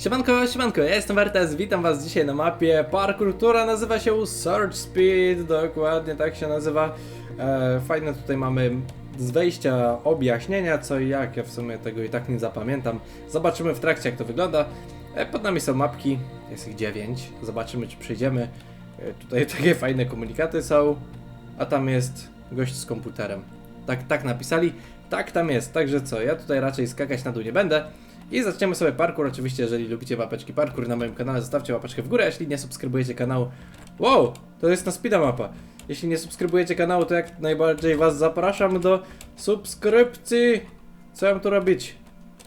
Siemanko, siemanko, ja jestem Wertes, witam was dzisiaj na mapie parkour, nazywa się Surge Speed, dokładnie tak się nazywa. E, fajne tutaj mamy z wejścia objaśnienia co i jak, ja w sumie tego i tak nie zapamiętam. Zobaczymy w trakcie jak to wygląda. E, pod nami są mapki, jest ich 9, zobaczymy czy przejdziemy. E, tutaj takie fajne komunikaty są, a tam jest gość z komputerem. Tak, tak napisali, tak tam jest, także co, ja tutaj raczej skakać na dół nie będę. I zaczniemy sobie parkour. Oczywiście, jeżeli lubicie łapeczki parkour na moim kanale, zostawcie łapeczkę w górę. Jeśli nie subskrybujecie kanału. Wow, to jest na speeda mapa. Jeśli nie subskrybujecie kanału, to jak najbardziej was zapraszam do subskrypcji. Co mam tu robić?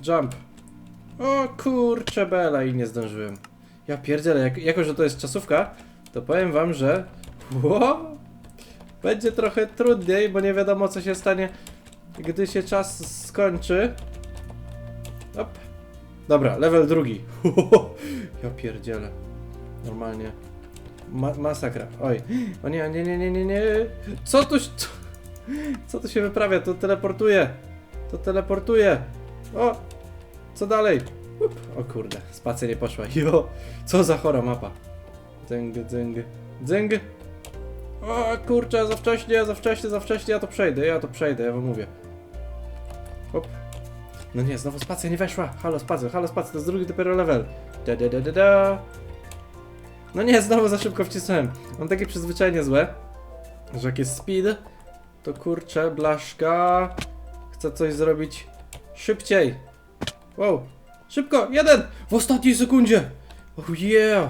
Jump. O kurczę bela i nie zdążyłem. Ja pierdzielę, jak, jako że to jest czasówka, to powiem wam, że wow, będzie trochę trudniej, bo nie wiadomo co się stanie, gdy się czas skończy. Op. Dobra, level drugi. ja pierdzielę. Normalnie. Ma masakra. Oj. O nie, nie, nie, nie, nie, nie. Co tu, co, co tu się wyprawia? To teleportuje. To teleportuje. O! Co dalej? Up. O kurde, spacja nie poszła. Jo! Co za chora mapa. Dzyng, dzyng, dzyng. O kurczę, za wcześnie, za wcześnie, za wcześnie. Ja to przejdę, ja to przejdę, ja wam mówię. No nie, znowu spacja nie weszła. Halo spacja, halo spacja, to jest drugi dopiero level. Da, da, da, da, da. No nie, znowu za szybko wcisnąłem. Mam takie przyzwyczajenie złe, że jak jest speed, to kurczę, blaszka. Chcę coś zrobić szybciej. Wow, szybko, jeden! W ostatniej sekundzie! Oh yeah!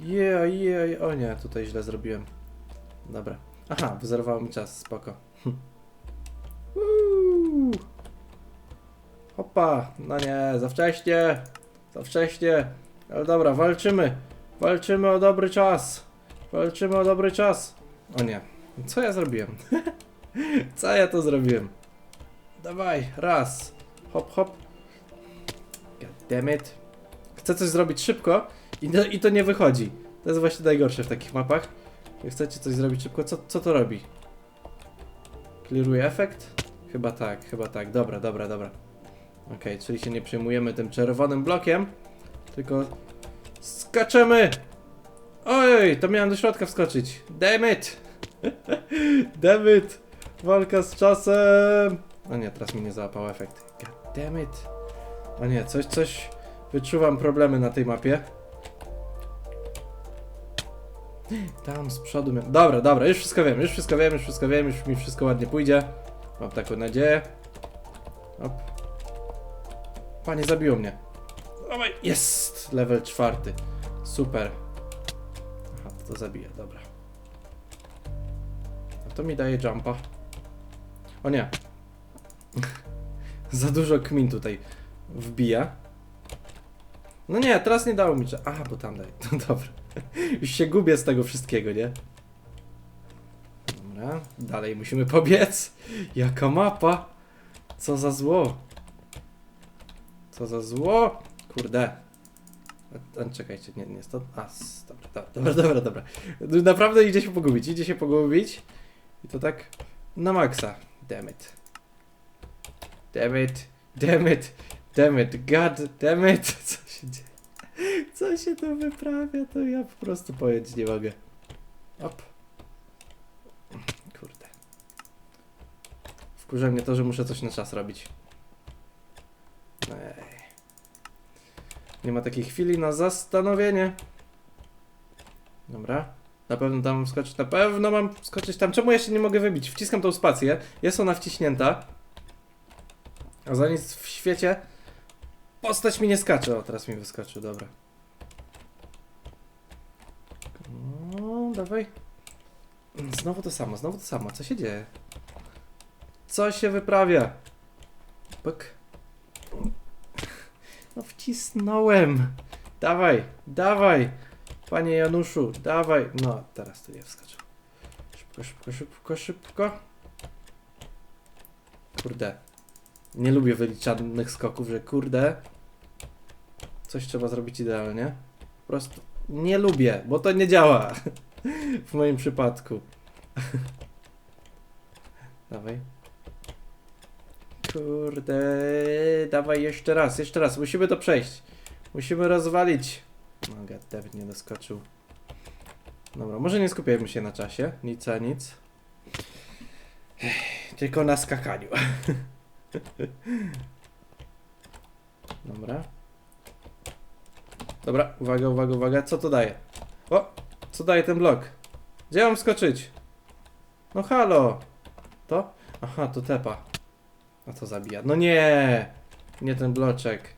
Yeah, yeah, o nie, tutaj źle zrobiłem. Dobra. Aha, wyzerowało mi czas, spoko. Uuu. Hopa, no nie, za wcześnie, za wcześnie, ale dobra, walczymy, walczymy o dobry czas, walczymy o dobry czas. O nie, co ja zrobiłem? co ja to zrobiłem? Dawaj, raz, hop, hop. God damn it. Chcę coś zrobić szybko i, to- i to nie wychodzi. To jest właśnie najgorsze w takich mapach. Jak chcecie coś zrobić szybko, co, co to robi? Clearuje efekt? Chyba tak, chyba tak. Dobra, dobra, dobra. Okej, czyli się nie przejmujemy tym czerwonym blokiem, tylko skaczemy! Oj, to miałem do środka wskoczyć. Damn it! Damn it! Walka z czasem! O nie, teraz mi nie załapał efekt. God damn it! O nie, coś, coś... Wyczuwam problemy na tej mapie. Tam z przodu. Dobra, dobra, już wszystko wiem, już wszystko wiem, już wszystko wiem, już mi wszystko ładnie pójdzie. Mam taką nadzieję. Op. Panie, zabiło mnie. Dawaj, jest! Level czwarty. Super. Aha, to, to zabija, dobra. A to mi daje jumpa. O nie. Za dużo kmin tutaj wbija. No nie, teraz nie dało mi jumpa. Aha, bo tam daje. No dobra. Już się gubię z tego wszystkiego, nie? Dobra, dalej musimy pobiec. Jaka mapa? Co za zło? Co za zło? Kurde. Czekajcie, nie, nie to. A, dobra, dobra, dobra, dobra, dobra. Naprawdę idzie się pogubić, idzie się pogubić. I to tak na maksa. Damn it. Damn it. Damn it. Damn it. God damn it. Co się dzieje? Co się tu wyprawia, to ja po prostu powiedzieć nie mogę. Op. Kurde. Wkurza mnie to, że muszę coś na czas robić. Ej. Nie ma takiej chwili na zastanowienie. Dobra. Na pewno tam mam wskoczyć. Na pewno mam wskoczyć tam. Czemu ja się nie mogę wybić? Wciskam tą spację. Jest ona wciśnięta. A za nic w świecie postać mi nie skacze. O, teraz mi wyskoczył. Dobra. No, dawaj. Znowu to samo, znowu to samo. Co się dzieje? Co się wyprawia? Pyk. No wcisnąłem. Dawaj, dawaj. Panie Januszu, dawaj. No, teraz tu nie wskoczył. Szybko, szybko, szybko, szybko. Kurde. Nie lubię wyliczanych skoków, że kurde. Coś trzeba zrobić idealnie. Po prostu nie lubię, bo to nie działa. W moim przypadku. Dawaj. Kurde, dawaj jeszcze raz, jeszcze raz, musimy to przejść. Musimy rozwalić. No, goddammit, nie doskoczył. Dobra, może nie skupiajmy się na czasie. Nic a nic. Tylko na skakaniu. Dobra. Dobra, uwaga, uwaga, uwaga. Co to daje? O! Co daje ten blok? Gdzie mam skoczyć? No halo! To? Aha, to tepa. A to zabija. No nie! Nie ten bloczek.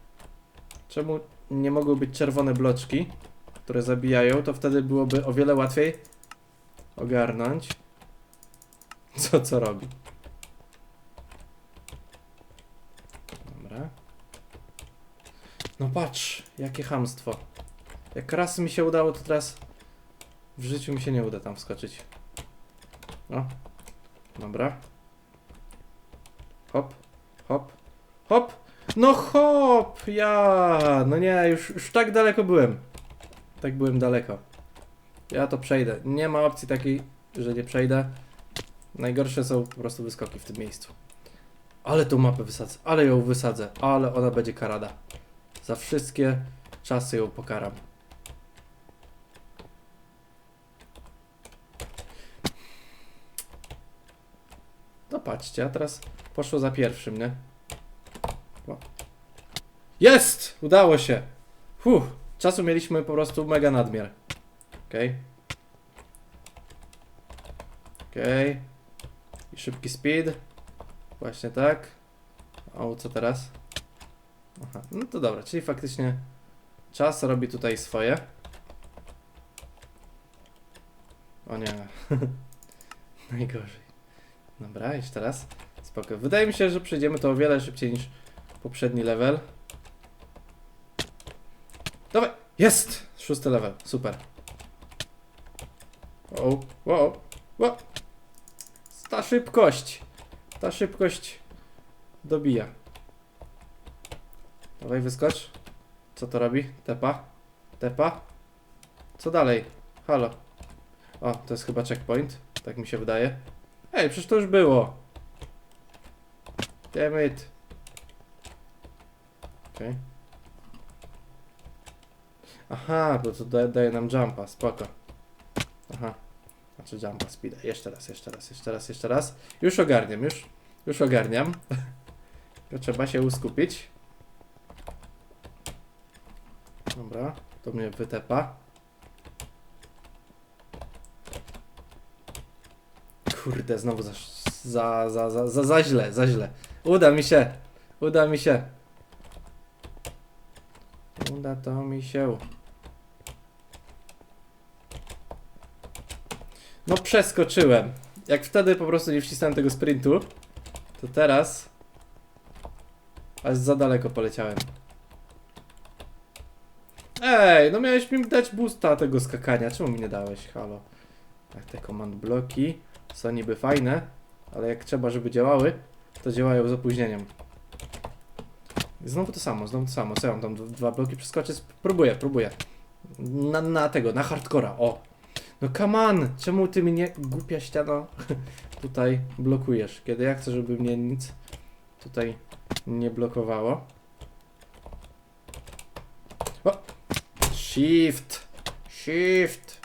Czemu nie mogły być czerwone bloczki, które zabijają? To wtedy byłoby o wiele łatwiej ogarnąć. Co, co robi? Dobra. No patrz, jakie hamstwo. Jak raz mi się udało, to teraz w życiu mi się nie uda tam wskoczyć. O. Dobra. Hop, hop, hop. No hop, ja. No nie, już, już tak daleko byłem. Tak byłem daleko. Ja to przejdę. Nie ma opcji takiej, że nie przejdę. Najgorsze są po prostu wyskoki w tym miejscu. Ale tą mapę wysadzę, ale ją wysadzę, ale ona będzie karada. Za wszystkie czasy ją pokaram. No patrzcie, a teraz poszło za pierwszym, nie? Jest! Udało się! Fuh, czasu mieliśmy po prostu mega nadmiar. Okej. Okej. I szybki speed. Właśnie tak. O, co teraz? Aha, no to dobra, czyli faktycznie czas robi tutaj swoje. O nie. Najgorzej. Dobra, jeszcze raz. Spoko. Wydaje mi się, że przejdziemy to o wiele szybciej niż poprzedni level. Dawaj! Jest! Szósty level. Super. Wow, wow, wow. Ta szybkość. Ta szybkość dobija. Dawaj, wyskocz. Co to robi? Tepa? Tepa? Co dalej? Halo. O, to jest chyba checkpoint. Tak mi się wydaje. Ej, przecież to już było. Damn it. Okej. Aha, bo to da, daje nam jumpa, spoko. Aha. Znaczy jumpa, speeda. Jeszcze raz, jeszcze raz, jeszcze raz, jeszcze raz. Już ogarniam, już, już ogarniam. Tylko trzeba się uskupić. Dobra, to mnie wytepa. Kurde, znowu za, za, za, za, za, za źle, za źle. Uda mi się, uda mi się. Uda to mi się. No przeskoczyłem. Jak wtedy po prostu nie wcisnąłem tego sprintu, to teraz aż za daleko poleciałem. Ej, no miałeś mi dać boosta tego skakania. Czemu mi nie dałeś? Halo. Tak, te command bloki są niby fajne, ale jak trzeba, żeby działały, to działają z opóźnieniem. Znowu to samo, znowu to samo. Co ja mam tam dwa bloki przeskoczyć? Próbuję, próbuję. Na, na tego, na hardcora, o. No come on, czemu ty mnie, głupia ściano, tutaj blokujesz? Kiedy ja chcę, żeby mnie nic tutaj nie blokowało. O! Shift! Shift!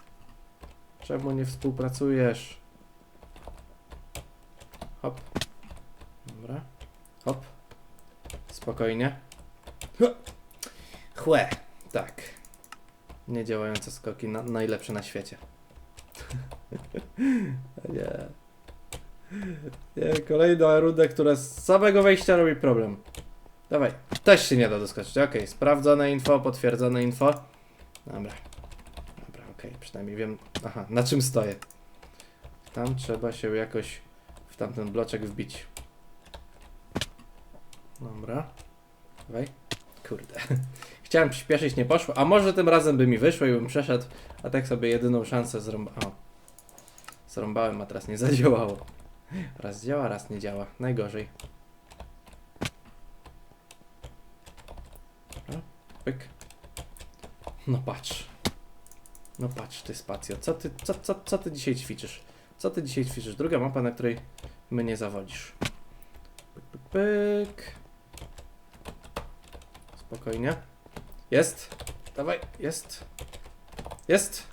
Czemu nie współpracujesz? Hop. Hop. Spokojnie. Chłe. Tak. Niedziałające skoki, na, najlepsze na świecie. Nie. Nie, kolejna runda, która z samego wejścia robi problem. Dawaj, też się nie da doskoczyć. Okej, sprawdzone info, potwierdzone info. Dobra. Dobra, okej, przynajmniej wiem, aha, na czym stoję. Tam trzeba się jakoś w tamten bloczek wbić. Dobra. Dawaj. Kurde. Chciałem przyspieszyć, nie poszło. A może tym razem by mi wyszło i bym przeszedł, a tak sobie jedyną szansę zrąbałem. Zrąbałem, a teraz nie zadziałało. Raz działa, raz nie działa. Najgorzej. Dobra, pyk. No patrz. No patrz ty spacjo. Co ty, co, co, co ty dzisiaj ćwiczysz? Co ty dzisiaj ćwiczysz? Druga mapa, na której mnie zawodzisz. Pyk, pyk, pyk. Spokojnie. Jest. Dawaj, jest. Jest.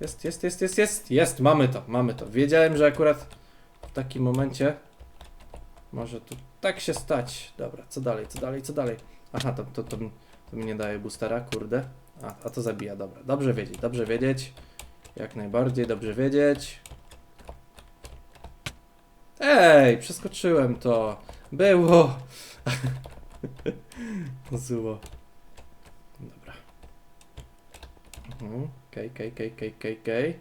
Jest, jest, jest, jest, jest. Jest, mamy to, mamy to. Wiedziałem, że akurat w takim momencie może tu tak się stać. Dobra, co dalej, co dalej, co dalej? Aha, to, to, to, to mi nie daje boostera, kurde. A, a to zabija, dobra. Dobrze wiedzieć, dobrze wiedzieć. Jak najbardziej, dobrze wiedzieć. Ej, przeskoczyłem to. Było. Zło. Dobra. Mhm. Okej, okej, okej, okej, okej, okej.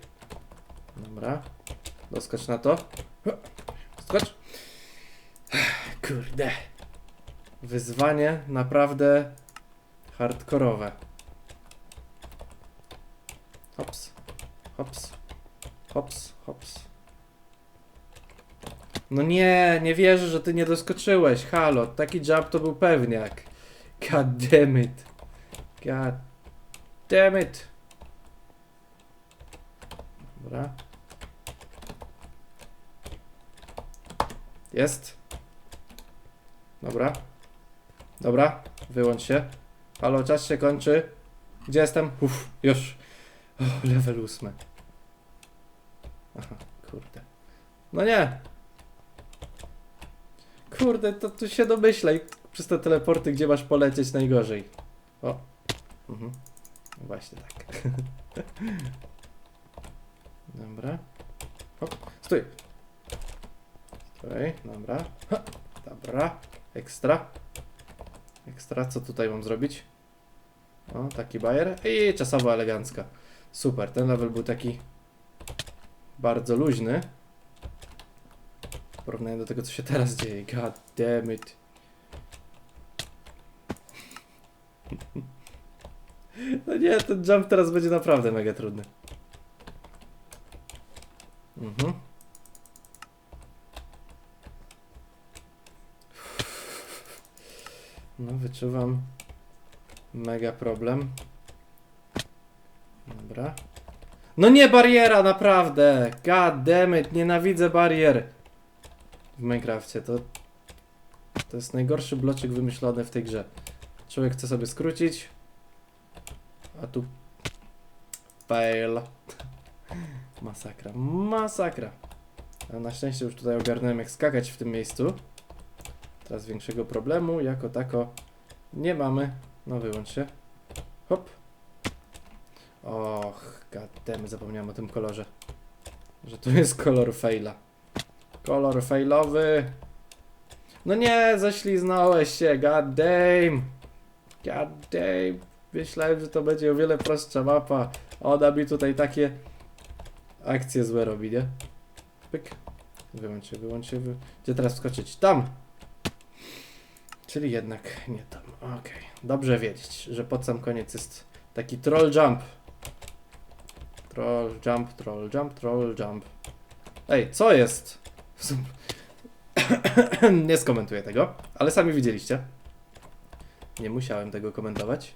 Dobra. Doskocz na to. Skocz. Kurde. Wyzwanie naprawdę hardkorowe. Hops. Hops. Hops, hops. No nie, nie wierzę, że ty nie doskoczyłeś. Halo, taki jump to był pewniak. God damn it. God damn it. Dobra. Jest. Dobra. Dobra, wyłącz się. Halo, czas się kończy. Gdzie jestem? Uff, już. O, level ósmy. Aha, kurde. No nie. Kurde, to tu się domyślaj. Przez te teleporty, gdzie masz polecieć najgorzej. O. Mhm. Właśnie tak. Dobra. Hop. Stój. Stój, dobra. Ha. Dobra. Ekstra. Ekstra, co tutaj mam zrobić? O, taki bajer. I czasowo elegancka. Super, ten level był taki bardzo luźny. Porównaniu do tego, co się teraz dzieje. God damn it. No nie, ten jump teraz będzie naprawdę mega trudny. Mhm. No, wyczuwam mega problem. Dobra. No nie bariera, naprawdę! God damn it, nienawidzę barier! W Minecrafcie to... To jest najgorszy bloczek wymyślony w tej grze. Człowiek chce sobie skrócić, a tu... Fail. Masakra, masakra. Ale na szczęście już tutaj ogarnąłem jak skakać w tym miejscu. Teraz większego problemu jako tako nie mamy. No wyłącz się. Hop. Och, goddammit, zapomniałem o tym kolorze. Że tu jest kolor faila. Kolor failowy. No nie, ześliznąłeś się, god damn. God damn. Myślałem, że to będzie o wiele prostsza mapa. Ona mi tutaj takie akcje złe robi, nie? Pyk. Wyłącz się, wyłącz się. Wy... Gdzie teraz wskoczyć? Tam! Czyli jednak nie tam. Okej. Dobrze wiedzieć, że pod sam koniec jest taki troll jump. Troll jump, troll jump, troll jump. Ej, co jest? nie skomentuję tego, ale sami widzieliście. Nie musiałem tego komentować.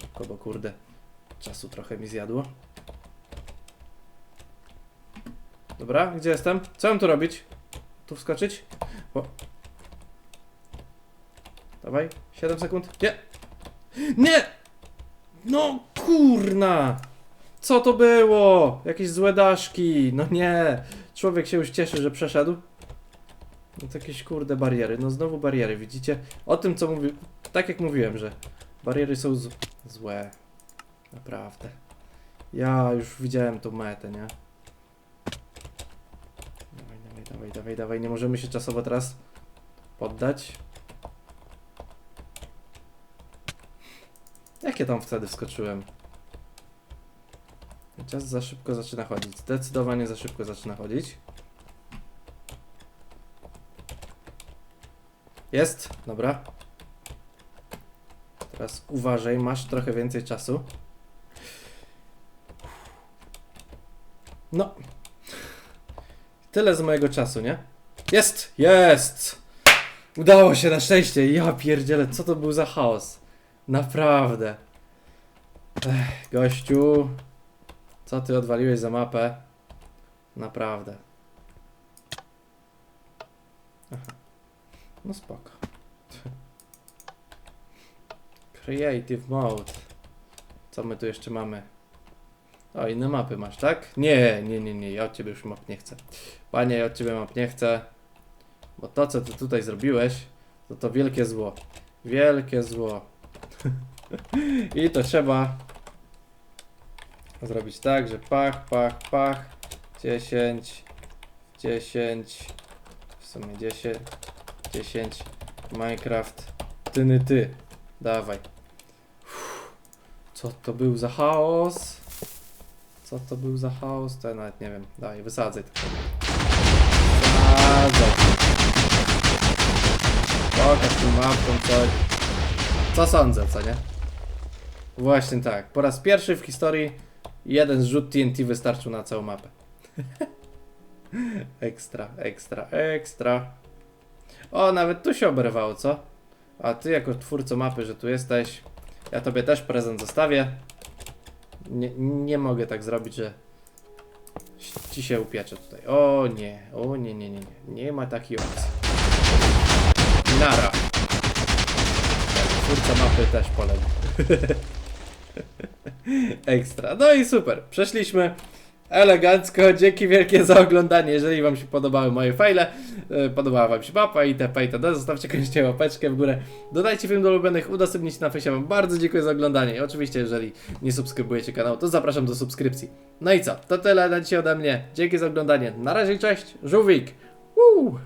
Szybko, bo kurde, czasu trochę mi zjadło. Dobra, gdzie jestem? Co mam tu robić? Tu wskoczyć? O. Dawaj, 7 sekund. Nie! Nie! No kurna! Co to było? Jakieś złe daszki. No nie. Człowiek się już cieszy, że przeszedł. No to jakieś kurde bariery. No znowu bariery, widzicie? O tym co mówię. Tak jak mówiłem, że bariery są z... złe. Naprawdę. Ja już widziałem tą metę, nie? Dawaj, dawaj, dawaj, dawaj, dawaj. Nie możemy się czasowo teraz poddać. Jak ja tam wtedy wskoczyłem? Czas za szybko zaczyna chodzić. Zdecydowanie za szybko zaczyna chodzić. Jest, dobra. Teraz uważaj, masz trochę więcej czasu. No. Tyle z mojego czasu, nie? Jest! Jest! Udało się na szczęście. Ja pierdzielę, co to był za chaos. Naprawdę. Ech, gościu. Co ty odwaliłeś za mapę? Naprawdę. Aha. No spoko. Creative Mode. Co my tu jeszcze mamy? O, inne mapy masz, tak? Nie, nie, nie, nie, ja od ciebie już map nie chcę. Panie, ja od ciebie map nie chcę. Bo to, co ty tutaj zrobiłeś, to to wielkie zło. Wielkie zło. I to trzeba zrobić tak, że pach, pach, pach. 10, 10, w sumie 10, 10, Minecraft, tyny ty. Dawaj. Uff, Co to był za chaos? Co to był za chaos? To ja nawet nie wiem. Dawaj, wysadzaj to. Wysadzaj. Pokaż tu mapą coś. Co sądzę, co nie? Właśnie tak. Po raz pierwszy w historii jeden zrzut TNT wystarczył na całą mapę. ekstra, ekstra, ekstra. O, nawet tu się oberwało, co? A ty jako twórco mapy, że tu jesteś, ja tobie też prezent zostawię. Nie, nie mogę tak zrobić, że ci się upiecze tutaj. O nie, o nie, nie, nie, nie. Nie ma takiej opcji. Nara. Twórca mapy też poległ. Ekstra. No i super. Przeszliśmy elegancko. Dzięki wielkie za oglądanie. Jeżeli Wam się podobały moje fajle, e, podobała Wam się mapa itp. itd. Zostawcie koniecznie łapeczkę w górę. Dodajcie film do ulubionych, udostępnijcie na fejsie. Wam bardzo dziękuję za oglądanie. I oczywiście, jeżeli nie subskrybujecie kanału, to zapraszam do subskrypcji. No i co? To tyle na dzisiaj ode mnie. Dzięki za oglądanie. Na razie, cześć. Żółwik. Woo!